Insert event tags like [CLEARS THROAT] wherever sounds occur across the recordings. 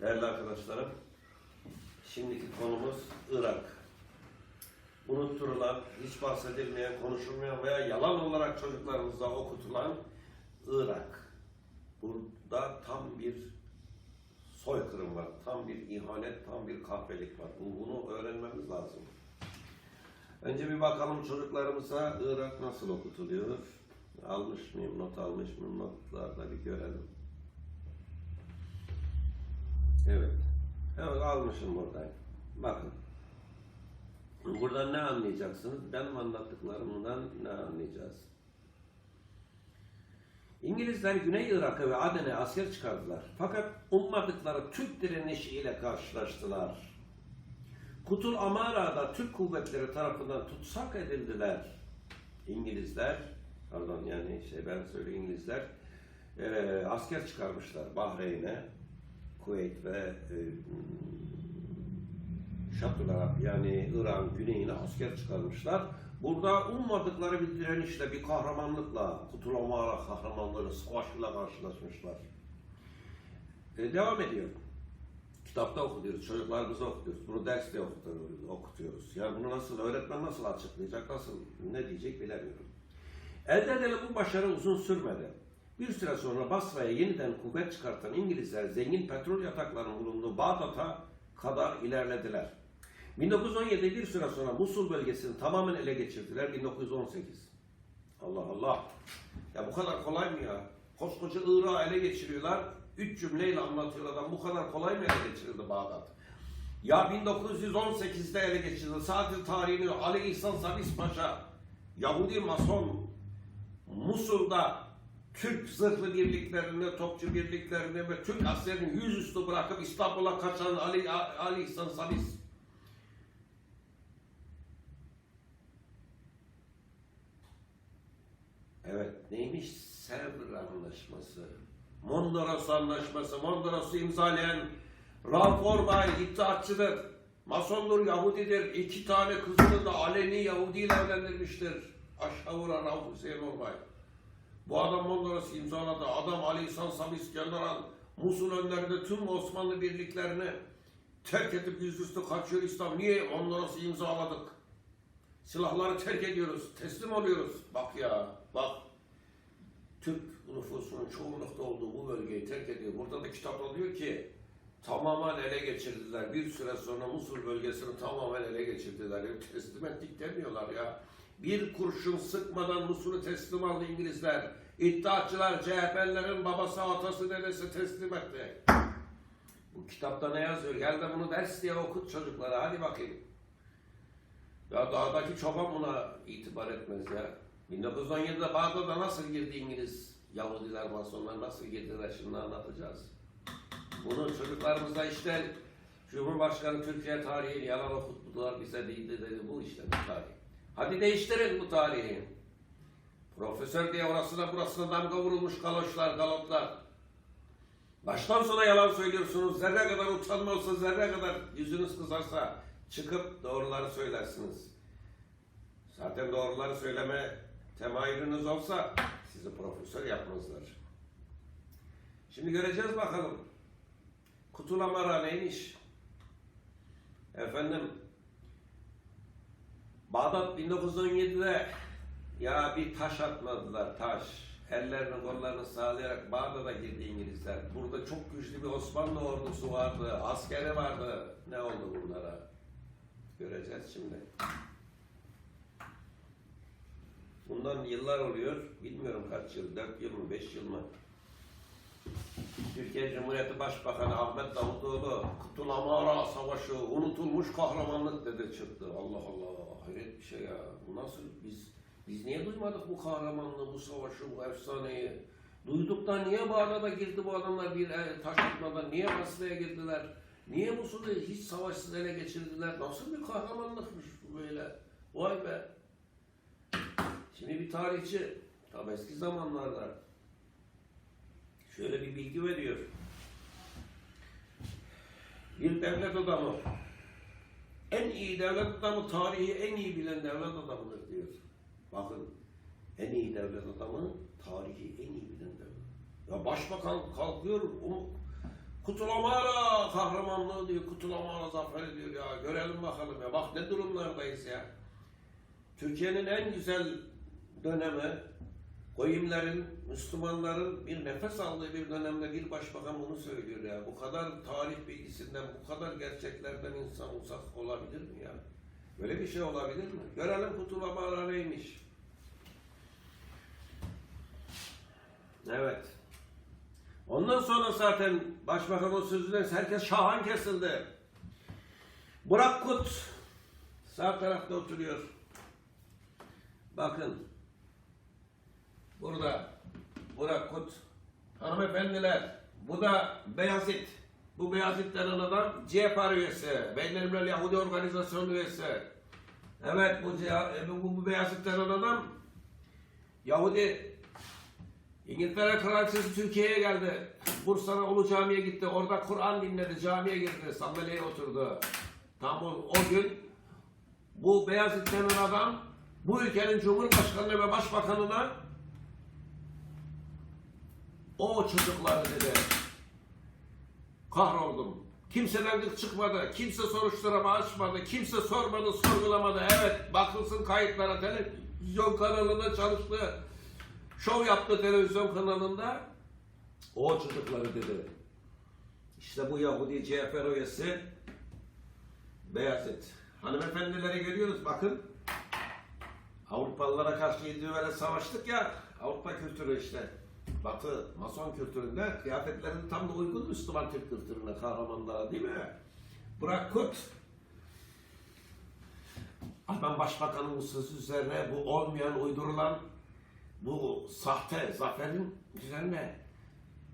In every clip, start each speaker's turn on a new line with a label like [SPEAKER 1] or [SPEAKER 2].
[SPEAKER 1] Değerli arkadaşlarım, şimdiki konumuz Irak. Unutturulan, hiç bahsedilmeyen, konuşulmayan veya yalan olarak çocuklarımıza okutulan Irak. Burada tam bir soykırım var, tam bir ihanet, tam bir kahpelik var. Bu- Bunu öğrenmemiz lazım. Önce bir bakalım çocuklarımıza Irak nasıl okutuluyor? Almış mıyım, not almış mıyım? Notlarda bir görelim. Evet. Evet almışım buradan. Bakın. Buradan ne anlayacaksınız? Benim anlattıklarımdan ne anlayacağız? İngilizler Güney Irak'a ve Aden'e asker çıkardılar. Fakat ummadıkları Türk direnişiyle karşılaştılar. Kutul Amara'da Türk kuvvetleri tarafından tutsak edildiler. İngilizler, pardon yani şey ben söyleyeyim İngilizler, eee, asker çıkarmışlar Bahreyn'e, Kuveyt ve e, Şatul Arap yani İran güneyine asker çıkarmışlar. Burada ummadıkları bir direnişle, bir kahramanlıkla, Kutul Amara kahramanları savaşıyla karşılaşmışlar. E, devam ediyor. Kitapta okutuyoruz, çocuklarımıza okutuyoruz. Bunu derste okutuyoruz, okutuyoruz. Yani bunu nasıl, öğretmen nasıl açıklayacak, nasıl, ne diyecek bilemiyorum. Elde edilen bu başarı uzun sürmedi. Bir süre sonra Basra'ya yeniden kuvvet çıkartan İngilizler zengin petrol yataklarının bulunduğu Bağdat'a kadar ilerlediler. 1917 bir süre sonra Musul bölgesini tamamen ele geçirdiler 1918. Allah Allah. Ya bu kadar kolay mı ya? Koskoca Irak'ı ele geçiriyorlar. Üç cümleyle anlatıyor adam. Bu kadar kolay mı ele geçirildi Bağdat? Ya 1918'de ele geçirildi. Sadece tarihini Ali İhsan Sabis Paşa, Yahudi Mason, Musul'da Türk zırhlı birliklerini, topçu birliklerini ve Türk askerini yüzüstü bırakıp İstanbul'a kaçan Ali, Ali İhsan Sabis. Evet, neymiş Sevr Anlaşması? Mondros Anlaşması, Mondros'u imzalayan Ralph Orbay iddiatçıdır. Masondur, Yahudidir. İki tane kızını da aleni Yahudi ile evlendirmiştir. Aşavura Ralph Hüseyin Orbay. Bu adam Mondros'u imzaladı. Adam Ali İhsan Sabis General Musul önlerinde tüm Osmanlı birliklerini terk edip yüzüstü kaçıyor İslam. Niye Mondros'u imzaladık? Silahları terk ediyoruz, teslim oluyoruz. Bak ya, bak. Türk nüfusunun çoğunlukta olduğu bu bölgeyi terk ediyor. Burada da kitapta diyor ki tamamen ele geçirdiler. Bir süre sonra Musul bölgesini tamamen ele geçirdiler. Teslim ettik demiyorlar ya. Bir kurşun sıkmadan Musul'u teslim aldı İngilizler. İddiatçılar, CHP'lerin babası, atası, dedesi teslim etti. Bu kitapta ne yazıyor? Gel de bunu ders diye okut çocuklara. Hadi bakayım. Ya dağdaki çoban buna itibar etmez ya. 1917'de Bağdat'a nasıl girdi İngiliz Yahudiler, Masonlar nasıl girdiler şimdi anlatacağız. Bunu çocuklarımıza işte Cumhurbaşkanı Türkiye tarihini yalan okuttular bize değildi dedi bu işte tarih. Hadi değiştirin bu tarihi. Profesör diye orasına burasına damga vurulmuş galoşlar, galotlar. Baştan sona yalan söylüyorsunuz. Zerre kadar utanma olsa, zerre kadar yüzünüz kızarsa çıkıp doğruları söylersiniz. Zaten doğruları söyleme temayülünüz olsa sizi profesör yapmazlar. Şimdi göreceğiz bakalım. Kutulamara neymiş? Efendim Bağdat 1917'de ya bir taş atmadılar taş. Ellerini kollarını sağlayarak Bağdat'a girdi İngilizler. Burada çok güçlü bir Osmanlı ordusu vardı, askeri vardı. Ne oldu bunlara? Göreceğiz şimdi. Bundan yıllar oluyor. Bilmiyorum kaç yıl, 4 yıl mı, 5 yıl mı? Türkiye Cumhuriyeti Başbakanı Ahmet Davutoğlu Kutul Amara Savaşı unutulmuş kahramanlık dedi çıktı. Allah Allah hayret bir şey ya. Bu nasıl biz biz niye duymadık bu kahramanlığı, bu savaşı, bu efsaneyi? Duyduk da niye Bağdat'a girdi bu adamlar bir el taş atmadan? Niye Basra'ya girdiler? Niye Musul'u hiç savaşsız ele geçirdiler? Nasıl bir kahramanlıkmış bu böyle? Vay be! Şimdi bir tarihçi, tam eski zamanlarda şöyle bir bilgi veriyor. Bir devlet adamı, en iyi devlet adamı tarihi en iyi bilen devlet adamıdır diyor. Bakın, en iyi devlet adamı tarihi en iyi bilen devlet. Ya başbakan kalkıyor, o Kutulamara kahramanlığı diyor, Kutulamara zaferi diyor ya. Görelim bakalım ya. Bak ne durumlardayız ya. Türkiye'nin en güzel dönemi, Koyimlerin, Müslümanların bir nefes aldığı bir dönemde bir başbakan bunu söylüyor ya. Bu kadar tarih bilgisinden, bu kadar gerçeklerden insan uzak olabilir mi ya? Böyle bir şey olabilir mi? Görelim Kutulamara neymiş. Evet. Ondan sonra zaten başbakanın sözünden herkes şahan kesildi. Burak Kut sağ tarafta oturuyor. Bakın. Burada Burak Kut. Hanımefendiler. Bu da Beyazıt. Bu Beyazıt denen adam CHP üyesi. Beynelmilel Yahudi Organizasyon üyesi. Evet bu, CHP bu, bu Beyazıt denen adam Yahudi İngiltere Kraliçesi Türkiye'ye geldi. Bursa'na Ulu Cami'ye gitti. Orada Kur'an dinledi. Camiye girdi. Sandalyeye oturdu. Tam o, o gün bu Beyazıt denen adam bu ülkenin Cumhurbaşkanı ve Başbakanına o çocukları dedi. Kahroldum. Kimseden gık çıkmadı. Kimse soruşturma açmadı. Kimse sormadı, sorgulamadı. Evet, bakılsın kayıtlara. Televizyon kanalında çalıştı. Şov yaptı televizyon kanalında. O çocukları dedi. İşte bu Yahudi CHP üyesi Beyazıt. Hanımefendileri görüyoruz bakın. Avrupalılara karşı böyle savaştık ya. Avrupa kültürü işte. Batı, Mason kültüründe kıyafetlerin tam da uygun Müslüman Türk kültürüne kahramanlara değil mi? Burak Kut. Adam Başbakanın bu sözü üzerine bu olmayan, uydurulan bu sahte zaferin üzerine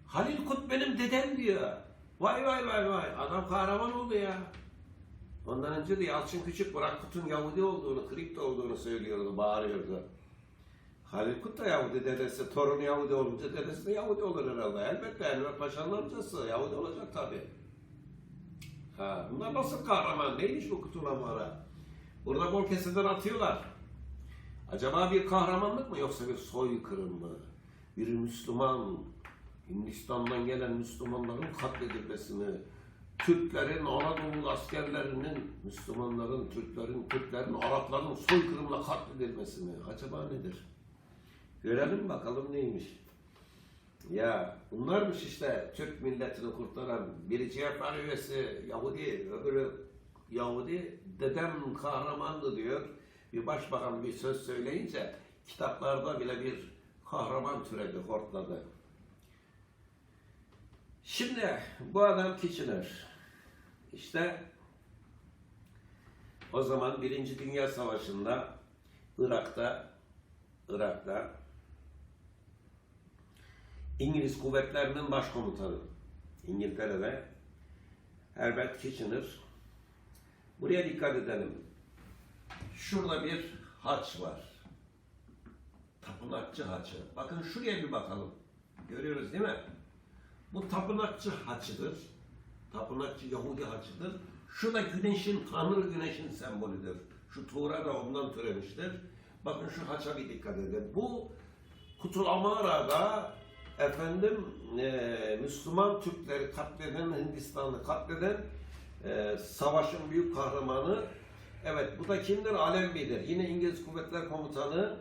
[SPEAKER 1] Halil Kut benim dedem diyor. Vay vay vay vay. Adam kahraman oldu ya. Ondan önce de Yalçın Küçük Burak Kut'un Yahudi olduğunu, kripto olduğunu söylüyordu, bağırıyordu. Halil Kut da Yahudi dedesi, torunu Yahudi olunca dedesi de Yahudi olur herhalde. Elbette Enver Paşa'nın amcası Yahudi olacak tabi. Ha, bunlar nasıl kahraman? Neymiş bu kutulamara? Burada bol keseden atıyorlar. Acaba bir kahramanlık mı yoksa bir soykırım mı? Bir Müslüman, Hindistan'dan gelen Müslümanların katledilmesini, Türklerin, Anadolu askerlerinin, Müslümanların, Türklerin, Türklerin, Arapların soykırımla katledilmesini acaba nedir? Görelim bakalım neymiş. Ya bunlarmış işte Türk milletini kurtaran biri CHP üyesi Yahudi, öbürü Yahudi, dedem kahramandı diyor. Bir başbakan bir söz söyleyince kitaplarda bile bir kahraman türedi, hortladı. Şimdi bu adam Kitchener. İşte o zaman Birinci Dünya Savaşı'nda Irak'ta Irak'ta İngiliz kuvvetlerinin başkomutanı İngiltere'de Herbert Kitchener. Buraya dikkat edelim. Şurada bir haç var. Tapınakçı haçı. Bakın şuraya bir bakalım. Görüyoruz değil mi? Bu tapınakçı haçıdır. Tapınakçı Yahudi haçıdır. Şu da güneşin, tanrı güneşin sembolüdür. Şu Tuğra da ondan türemiştir. Bakın şu haça bir dikkat edin. Bu Kutulamara'da efendim e, Müslüman Türkleri katleden, Hindistan'ı katleden e, savaşın büyük kahramanı. Evet bu da kimdir? Allenby'dir. Yine İngiliz Kuvvetler Komutanı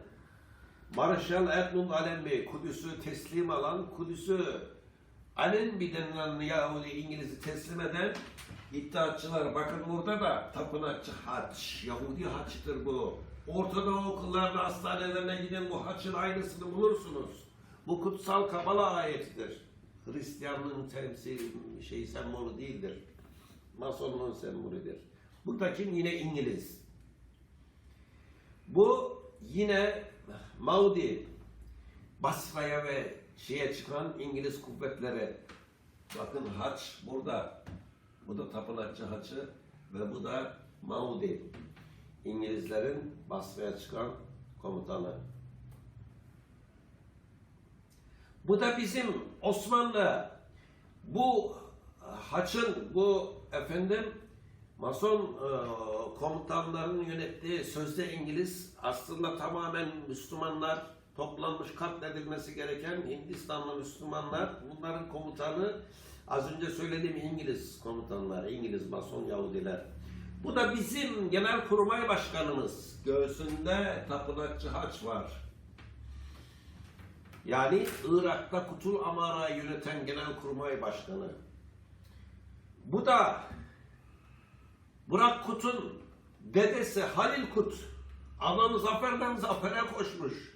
[SPEAKER 1] Marshal Edmund Allenby. Kudüs'ü teslim alan, Kudüs'ü Allenby denilen Yahudi İngiliz'i teslim eden iddiatçılar. Bakın burada da tapınakçı haç, Yahudi haçtır bu. Orta Doğu hastanelerine gidin bu haçın aynısını bulursunuz. Bu kutsal Kabala ayetidir. Hristiyanlığın temsil şey sembolü değildir. Masonluğun sembolüdür. Bu da kim? Yine İngiliz. Bu yine Maudi. Basra'ya ve şeye çıkan İngiliz kuvvetleri. Bakın haç burada. Bu da tapınakçı haçı ve bu da Maudi. İngilizlerin Basra'ya çıkan komutanı. Bu da bizim Osmanlı bu haçın bu efendim Mason e, komutanlarının yönettiği sözde İngiliz aslında tamamen Müslümanlar toplanmış katledilmesi gereken Hindistanlı Müslümanlar bunların komutanı Az önce söylediğim İngiliz komutanlar, İngiliz Mason Yahudiler. Bu da bizim Genelkurmay Başkanımız. Göğsünde tapınakçı haç var. Yani Irak'ta Kutul Amara'yı yöneten Genelkurmay Başkanı. Bu da Burak Kut'un dedesi Halil Kut. Adam zaferden zafere koşmuş.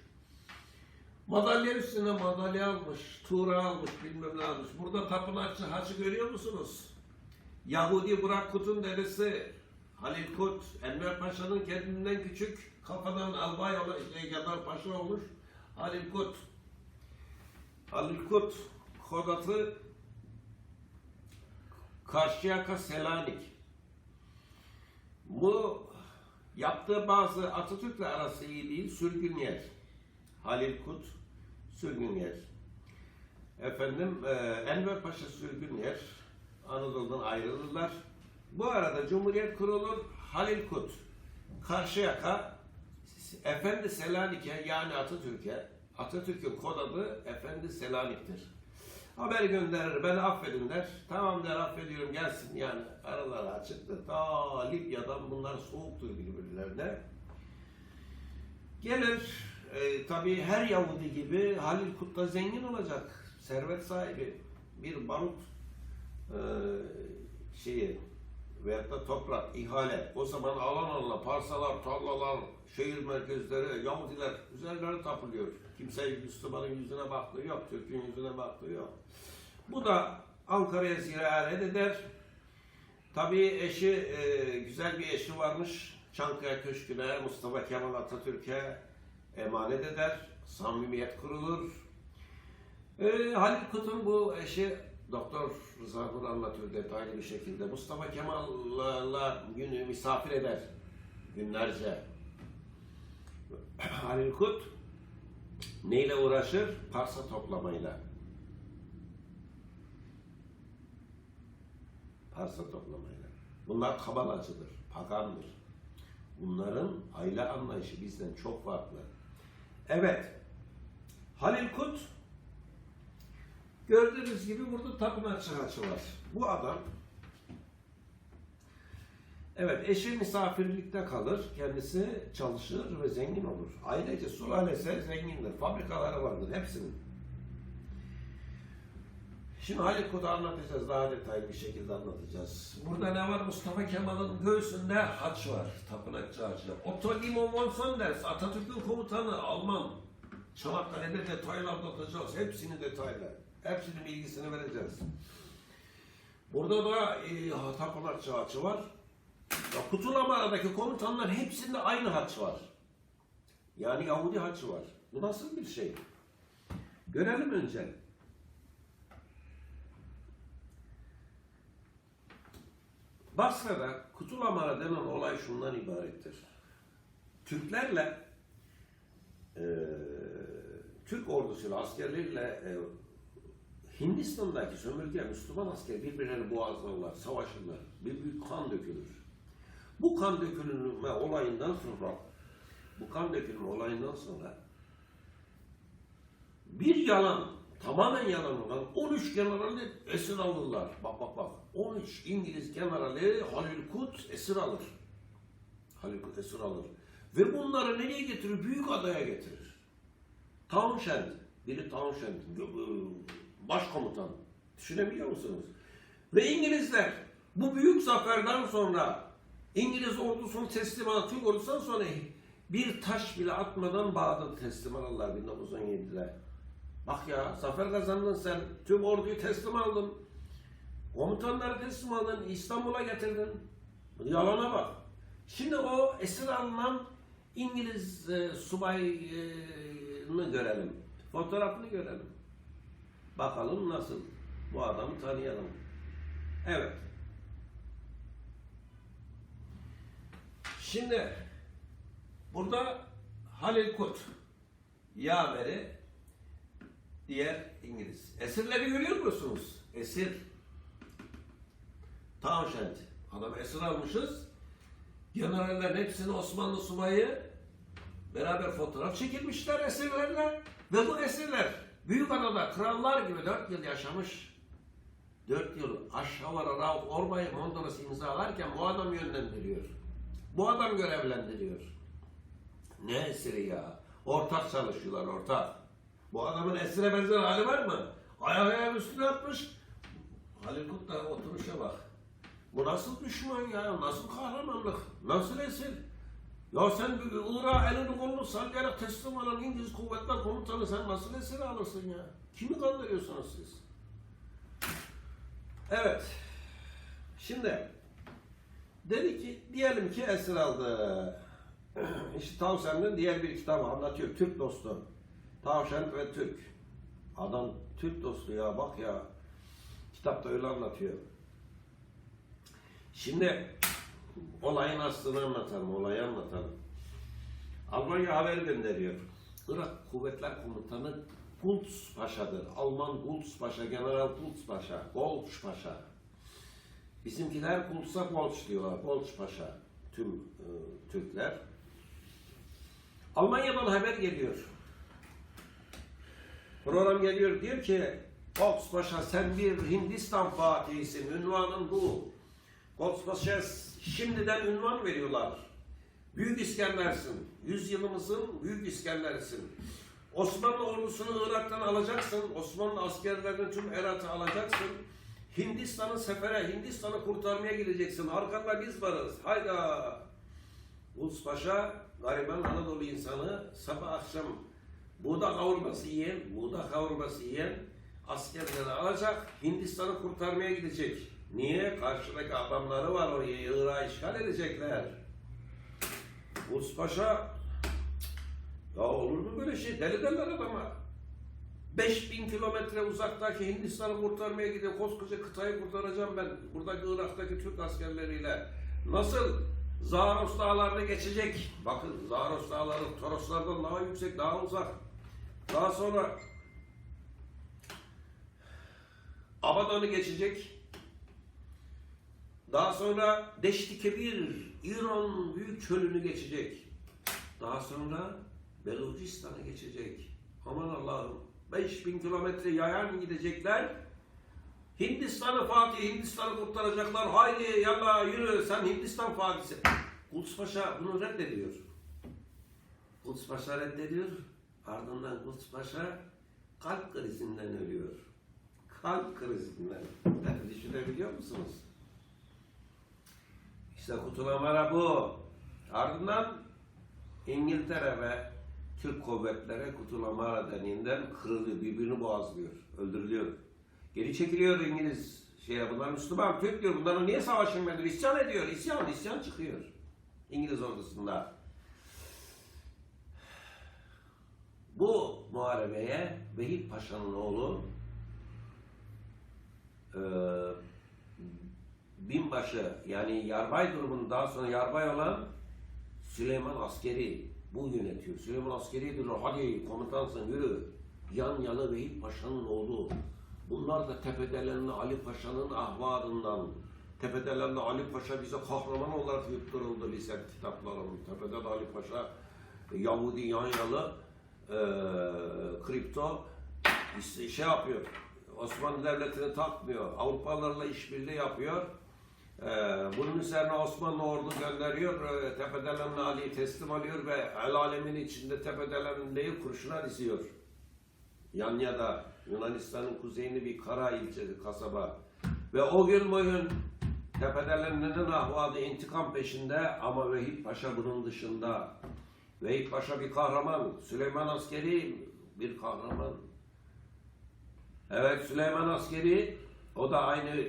[SPEAKER 1] Madalya üstüne madalya almış, tuğra almış, bilmem ne almış. Burada tapınakçı hacı görüyor musunuz? Yahudi Burak Kut'un dedesi Halil Kut, Enver Paşa'nın kendinden küçük, kafadan albay olan, şey, Paşa olmuş Halil Kut. Halil Kut, kod adı Karşıyaka Selanik. Bu yaptığı bazı Atatürk'le arası iyi değil, sürgün yer. Halil Kut, sürgün yer. Efendim, e, Enver Paşa sürgün yer. Anadolu'dan ayrılırlar. Bu arada Cumhuriyet kurulur, Halil Kut, Karşıyaka, Efendi Selanik'e yani Atatürk'e, Atatürk'ün kod adı Efendi Selanik'tir. Haber gönderir, beni affedin der. Tamam der, affediyorum gelsin yani. Araları açıktı. Ta Libya'dan bunlar soğuktur birbirlerine. Gelir, e, tabii her Yahudi gibi Halil Kut da zengin olacak. Servet sahibi. Bir barut e, şeyi veyahut da toprak, ihale. O zaman alan alana parsalar, tarlalar, şehir merkezleri, Yahudiler üzerlerine tapılıyor. Kimse Müslümanın yüzüne baktığı yok, Türk'ün yüzüne baktığı yok. Bu da Ankara'ya ziyaret eder. Tabii eşi, e, güzel bir eşi varmış. Çankaya Köşkü'ne, Mustafa Kemal Atatürk'e emanet eder. Samimiyet kurulur. E, Halil Kut'un bu eşi Doktor Rıza Nur anlatıyor detaylı bir şekilde. Mustafa Kemal'la misafir eder günlerce. [CLEARS THROAT] Halil Kut neyle uğraşır? Parsa toplamayla. Parsa toplamayla. Bunlar kabalacıdır, pagandır. Bunların aile anlayışı bizden çok farklı. Evet, Halil Kut Gördüğünüz gibi burada tapınak çağaçı var. Bu adam Evet, eşi misafirlikte kalır, kendisi çalışır ve zengin olur. Ailece sülalesi zengindir, fabrikaları vardır, hepsinin. Şimdi Halil Kut'u anlatacağız, daha detaylı bir şekilde anlatacağız. Burada ne var? Mustafa Kemal'ın göğsünde haç var, tapınakçı haçı. Otto Limon von Sonders, Atatürk'ün komutanı, Alman. Çanakkale'de detaylı anlatacağız, hepsini detaylı. Hepsinin bilgisini vereceğiz. Burada da e, tapınakçı haçı var. Ya, Kutulamara'daki komutanlar hepsinde aynı haç var. Yani Yahudi haçı var. Bu nasıl bir şey? Görelim önce. Basra'da Kutulamara denen olay şundan ibarettir. Türklerle e, Türk ordusuyla, askerleriyle e, Hindistan'daki sömürge Müslüman asker birbirlerini boğazlarlar, savaşırlar. Bir büyük kan dökülür. Bu kan dökülme olayından sonra bu kan dökülme olayından sonra bir yalan, tamamen yalan olan 13 generali esir alırlar. Bak bak bak. 13 İngiliz generali Halil Kut esir alır. Halil Kut esir alır. Ve bunları nereye getirir? Büyük adaya getirir. Townshend. Biri Townshend. Başkomutan. Düşünebiliyor musunuz? Ve İngilizler bu büyük zaferden sonra İngiliz ordusunu teslim alan Türk ordusundan sonra bir taş bile atmadan Bağdat'ı teslim alırlar 1917'de. Bak ya zafer kazandın sen. Tüm orduyu teslim aldın. Komutanları teslim aldın. İstanbul'a getirdin. Yalana bak. Şimdi o esir alınan İngiliz e, subayını görelim. Fotoğrafını görelim. Bakalım nasıl. Bu adamı tanıyalım. Evet. Şimdi burada Halil Kut yaveri diğer İngiliz. Esirleri görüyor musunuz? Esir. Townshend. Adam esir almışız. Generallerin hepsini Osmanlı subayı beraber fotoğraf çekilmişler esirlerle. Ve bu esirler Büyük Adada krallar gibi dört yıl yaşamış. dört yıl aşağılara Rauf Orbay'ı Mondros imzalarken bu adam yönlendiriyor. Bu adam görevlendiriyor. Ne esiri ya? Ortak çalışıyorlar ortak. Bu adamın esire benzer hali var mı? Ayak ayağın üstüne atmış. Halil Kutlar oturuşa bak. Bu nasıl düşman ya? Nasıl kahramanlık? Nasıl esir? Ya sen Irak'a elini kolunu sallayarak teslim olan İngiliz kuvvetler komutanı sen nasıl esir alırsın ya? Kimi kandırıyorsunuz siz? Evet. Şimdi dedi ki diyelim ki esir aldı. [CLEARS THROAT] İşte Tavşan'ın diğer bir kitabı anlatıyor. Türk dostu. Tavşan ve Türk. Adam Türk dostu ya bak ya. Kitapta öyle anlatıyor. Şimdi olayın aslını anlatalım, olayı anlatalım. Almanya haber gönderiyor. Irak Kuvvetler Komutanı Gultz Paşa'dır. Alman Gultz Paşa, General Gultz Paşa, Golç Paşa. Bizimkiler Gultz'a Golç diyorlar, Golç Paşa. Tüm e, Türkler. Almanya'dan haber geliyor. Program geliyor diyor ki Goltz Paşa sen bir Hindistan fatihisin, ünvanın bu. Goltz Paşa'ya şimdiden ünvan veriyorlar. Büyük İskender'sin. Yüzyılımızın Büyük İskender'sin. Osmanlı ordusunu Irak'tan alacaksın. Osmanlı askerlerini tüm Irak'ı alacaksın. Hindistan'ı sefere, Hindistan'ı kurtarmaya gideceksin. Arkanda biz varız. Hayda! Ulus Paşa, gariban Anadolu insanı sabah akşam buğda kavurması yiyen, buğda kavurması yiyen askerleri alacak, Hindistan'ı kurtarmaya gidecek. Niye? Karşıdaki adamları var oraya, Irak'ı işgal edecekler. Ulus Paşa, ya olur mu böyle şey? Deli derler adama. 5000 kilometre uzaktaki Hindistan'ı kurtarmaya gidiyor. Koskoca kıtayı kurtaracağım ben. Buradaki Irak'taki Türk askerleriyle. Nasıl? Zaros dağlarını geçecek. Bakın Zaros dağları Toroslardan daha yüksek, daha uzak. Daha sonra Abadan'ı geçecek. Daha sonra Deşti Kebir, İran büyük çölünü geçecek. Daha sonra Belucistan'ı geçecek. Aman Allah'ım 5000 kilometre yayan gidecekler. Hindistan'ı Fatih, Hindistan'ı kurtaracaklar. Haydi yallah yürü sen Hindistan Fatih'si. Kuts Paşa bunu reddediyor. Kuts Paşa reddediyor. Ardından Kuts Paşa kalp krizinden ölüyor. Kalp krizinden. Yani düşünebiliyor musunuz? İşte kutulamara bu. Ardından İngiltere ve Türk kuvvetleri kutulamara deninden kırılıyor, birbirini boğazlıyor, öldürülüyor. Geri çekiliyor İngiliz şeye, bunlar Müslüman, Türk diyor, bunların niye savaşın ben diyor, isyan ediyor, isyan, isyan çıkıyor İngiliz ordusunda. Bu muharebeye Vehip Paşa'nın oğlu eee binbaşı yani yarbay durumunun daha sonra yarbay olan Süleyman Askeri bu yönetiyor. Süleyman Askeri diyor hadi komutansın yürü. Yan yana Vehip Paşa'nın oğlu. Bunlar da tepedelerinde Ali Paşa'nın ahvadından. Tepedelerinde Ali Paşa bize kahraman olarak yutturuldu lise kitaplarının. Tepede de Ali Paşa Yahudi yan yalı eee kripto şey yapıyor. Osmanlı Devleti'ni takmıyor. Avrupalılarla işbirliği yapıyor. Ee, bunun üzerine Osmanlı ordu gönderiyor. Ee, Tepedelenli Ali'yi teslim alıyor ve el alemin içinde Tepedelenli'yi kurşuna diziyor. Yanya'da Yunanistan'ın kuzeyinde bir kara ilçesi, kasaba. Ve o gün bugün Tepedelenli'nin ahvadı intikam peşinde ama Vehip Paşa bunun dışında. Vehip Paşa bir kahraman. Süleyman Askeri bir kahraman. Evet Süleyman Askeri o da aynı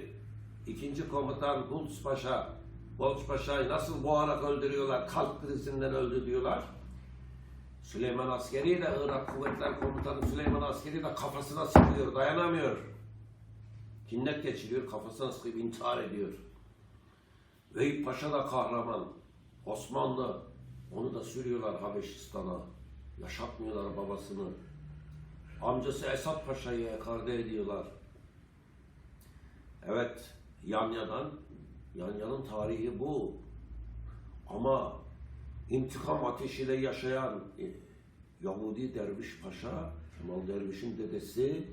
[SPEAKER 1] ikinci komutan Bults Paşa. Bults Paşa'yı nasıl boğarak öldürüyorlar, kalp krizinden öldü diyorlar. Süleyman Askeri de Irak Kuvvetler Komutanı Süleyman Askeri de kafasına sıkıyor, dayanamıyor. Cinnet geçiriyor, kafasına sıkıp intihar ediyor. Veyip Paşa da kahraman. Osmanlı onu da sürüyorlar Habeşistan'a. Yaşatmıyorlar babasını. Amcası Esat Paşa'yı ekarde ediyorlar. Evet, Yanya'dan, Yanya'nın tarihi bu. Ama intikam ateşiyle yaşayan e, Yahudi Derviş Paşa, Kemal Derviş'in dedesi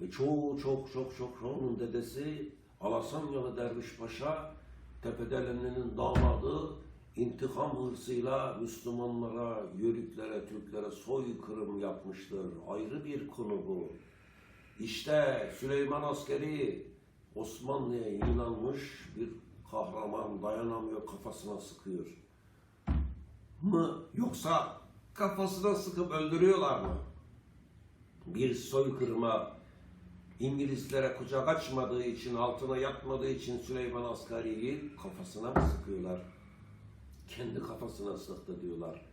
[SPEAKER 1] Ve çoğu çok çok çok onun dedesi Alasanyalı Derviş Paşa Tepedelenli'nin damadı intikam hırsıyla Müslümanlara, Yörüklere, Türklere soykırım yapmıştır. Ayrı bir konu bu. İşte Süleyman askeri Osmanlı'ya inanmış bir kahraman dayanamıyor kafasına sıkıyor. Mı yoksa kafasına sıkıp öldürüyorlar mı? Bir soykırıma İngilizlere kucak açmadığı için, altına yatmadığı için Süleyman Askari'yi kafasına mı sıkıyorlar? Kendi kafasına sıktı diyorlar.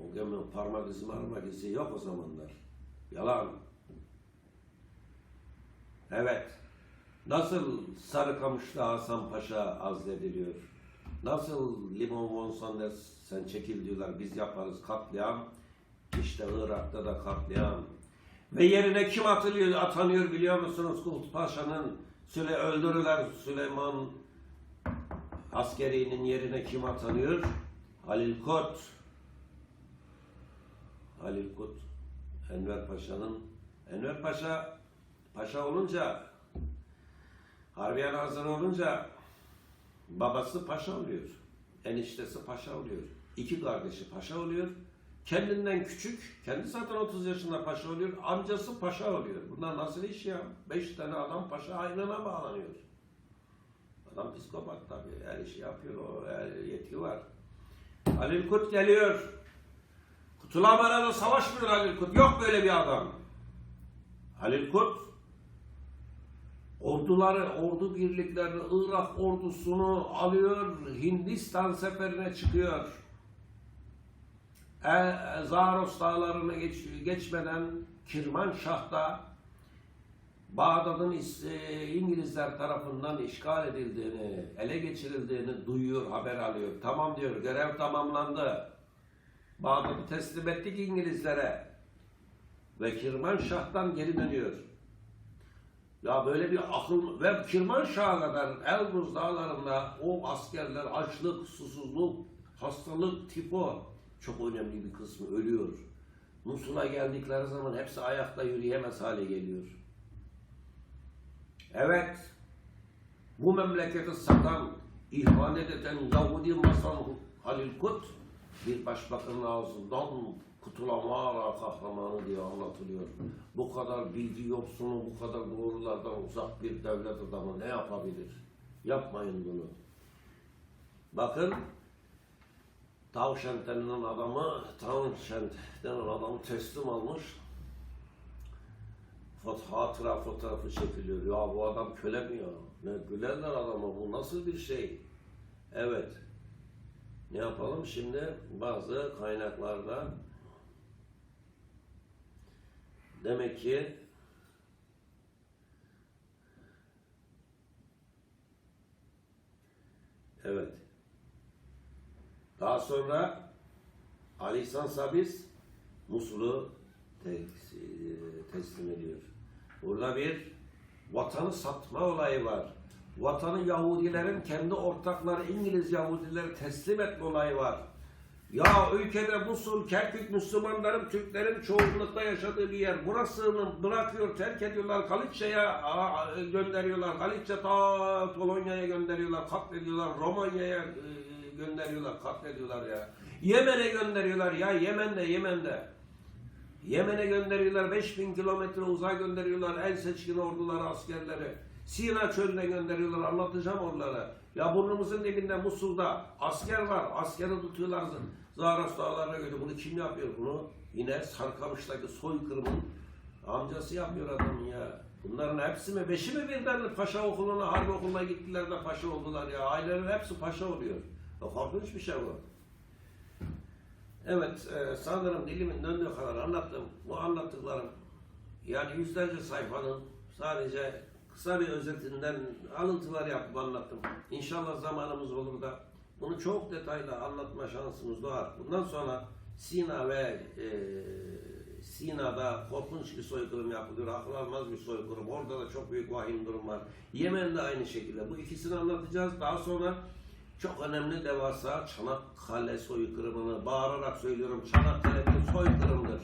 [SPEAKER 1] O gemi parmak izi marmak izi yok o zamanlar. Yalan. Evet. Nasıl Sarıkamış'ta Hasan Paşa azlediliyor? Nasıl Limon von Sanders sen çekil diyorlar biz yaparız katliam. İşte Irak'ta da katliam. Ve yerine kim atılıyor, atanıyor biliyor musunuz? Kurt Paşa'nın Süle öldürülen Süleyman askerinin yerine kim atanıyor? Halil Kut. Halil Kut. Enver Paşa'nın Enver Paşa Paşa olunca Harbiye Nazırı olunca babası paşa oluyor. Eniştesi paşa oluyor. İki kardeşi paşa oluyor. Kendinden küçük, kendi zaten 30 yaşında paşa oluyor. Amcası paşa oluyor. Bunlar nasıl iş ya? Beş tane adam paşa aynına bağlanıyor. Adam psikopat tabii. Her işi yapıyor. O her yetki var. Halil Kut geliyor. Kutulamara'da savaşmıyor Halil Kut. Yok böyle bir adam. Halil Kut orduları, ordu birliklerini, Irak ordusunu alıyor, Hindistan seferine çıkıyor. E, Zaros dağlarını geç, geçmeden Kirmanşah'ta Bağdat'ın e, İngilizler tarafından işgal edildiğini, ele geçirildiğini duyuyor, haber alıyor. Tamam diyor, görev tamamlandı. Bağdat'ı teslim ettik İngilizlere. Ve Kirmanşah'tan geri dönüyor. Ya böyle bir akıl ve Kirmanşah'a kadar Elbrus dağlarında o askerler açlık, susuzluk, hastalık, tifo çok önemli bir kısmı ölüyor. Musul'a geldikleri zaman hepsi ayakta yürüyemez hale geliyor. Evet, bu memleketi satan, ihanet eden Yahudi Masan Halil Kut bir başbakanın ağzından kutulamara kahramanı diye anlatılıyor. Bu kadar bilgi yoksunu, bu kadar doğrulardan uzak bir devlet adamı ne yapabilir? Yapmayın bunu. Bakın, Tavşent denilen adamı, Tavşent denilen adamı teslim almış. Hatıra fotoğrafı çekiliyor. Ya bu adam köle mi ya? Ne gülerler adama bu nasıl bir şey? Evet. Ne yapalım şimdi? Bazı kaynaklarda demek ki evet. Daha sonra Ali İhsan Sabiz Musul'u te- teslim ediyor. Burada bir vatanı satma olayı var. Vatanı Yahudilerin kendi ortakları İngiliz Yahudileri teslim etme olayı var. Ya ülkede Musul, Kerkük Müslümanların, Türklerin çoğunlukta yaşadığı bir yer. Burasını bırakıyor, terk ediyorlar. Haliç'e aa, gönderiyorlar. Haliç'e ta Polonya'ya gönderiyorlar, katlediyorlar. Romanya'ya e, gönderiyorlar, katlediyorlar ya. Yemen'e gönderiyorlar ya, Yemen'de, Yemen'de. Yemen'e gönderiyorlar, 5000 kilometre uzay gönderiyorlar en seçkin orduları, askerleri. Sina çölüne gönderiyorlar, anlatacağım oraları. Ya burnumuzun dibinde Musul'da asker var, askeri tutuyorlar Zaros dağlarına göre. Bunu kim yapıyor bunu? Yine Sarkamış'taki soykırımın amcası yapıyor adamın ya. Bunların hepsi mi? Beşi mi birden paşa okuluna, harp okuluna gittiler de paşa oldular ya. Ailelerin hepsi paşa oluyor. Ya korkunç bir şey bu. Evet, e, sanırım dilimin döndüğü kadar anlattım. Bu anlattıklarım yani yüzlerce sayfanın sadece kısa bir özetinden alıntılar yapıp anlattım. İnşallah zamanımız olur da bunu çok detaylı anlatma şansımız doğar. Bundan sonra Sina ve e, Sina'da korkunç bir soykırım yapılıyor. Akıl almaz bir soykırım. Orada da çok büyük vahim durum var. Yemen'de aynı şekilde. Bu ikisini anlatacağız. Daha sonra çok önemli devasa Çanakkale soykırımını bağırarak söylüyorum. Çanakkale bir soykırımdır.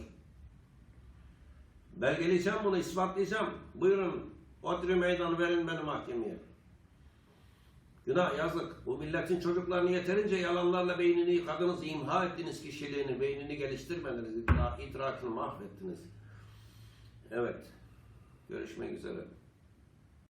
[SPEAKER 1] Belgeleyeceğim bunu, ispatlayacağım. Buyurun, Odri meydanı verin beni mahkemeye. Günah yazık. Bu milletin çocuklarını yeterince yalanlarla beynini yıkadınız, imha ettiniz kişiliğini, beynini geliştirmediniz, idra- idrakını mahvettiniz. Evet. Görüşmek üzere.